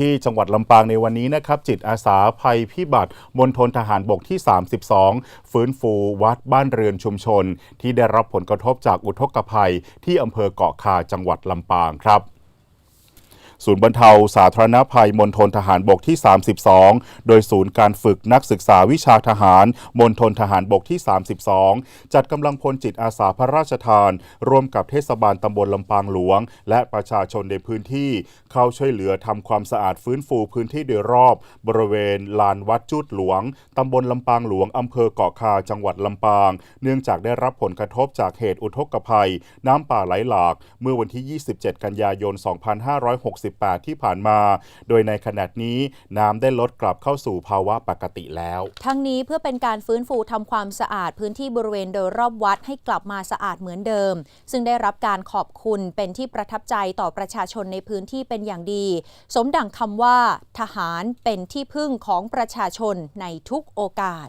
ที่จังหวัดลำปางในวันนี้นะครับ จิตอาสาภัยพิบัติมณฑลทหารบกที่ 32 ฟื้นฟูวัดบ้านเรือนชุมชน ที่ได้รับผลกระทบจากอุทกภัยที่อำเภอเกาะคาจังหวัดลำปางครับ ศูนย์บรรเทาสาธารณภัยมณฑลทหารบกที่ 32 โดยศูนย์การฝึกนักศึกษาวิชาทหารมณฑลทหารบกที่ 32 จัดกำลังพลจิตอาสาพระราชทาน ร่วมกับเทศบาลตำบลลำปางหลวง และประชาชนในพื้นที่ เข้าช่วยเหลือทำความสะอาดฟื้นฟูพื้นที่โดยรอบ บริเวณลานวัดจุดหลวงตำบลลำปางหลวงอำเภอเกาะคาจังหวัดลำปาง เนื่องจากได้รับผลกระทบจากเหตุอุทกภัย น้ำป่าไหลหลาก เมื่อวันที่ 27 กันยายน 2560 2568ที่ผ่านมา โดยในขณะนี้น้ำได้ลดกลับเข้าสู่ภาวะปกติแล้ว ทั้งนี้เพื่อเป็นการฟื้นฟูทำความสะอาดพื้นที่บริเวณโดยรอบวัดให้กลับมาสะอาดเหมือนเดิม ซึ่งได้รับการขอบคุณเป็นที่ประทับใจต่อประชาชนในพื้นที่เป็นอย่างดี สมดังคำว่า ทหารเป็นที่พึ่งของประชาชนในทุกโอกาส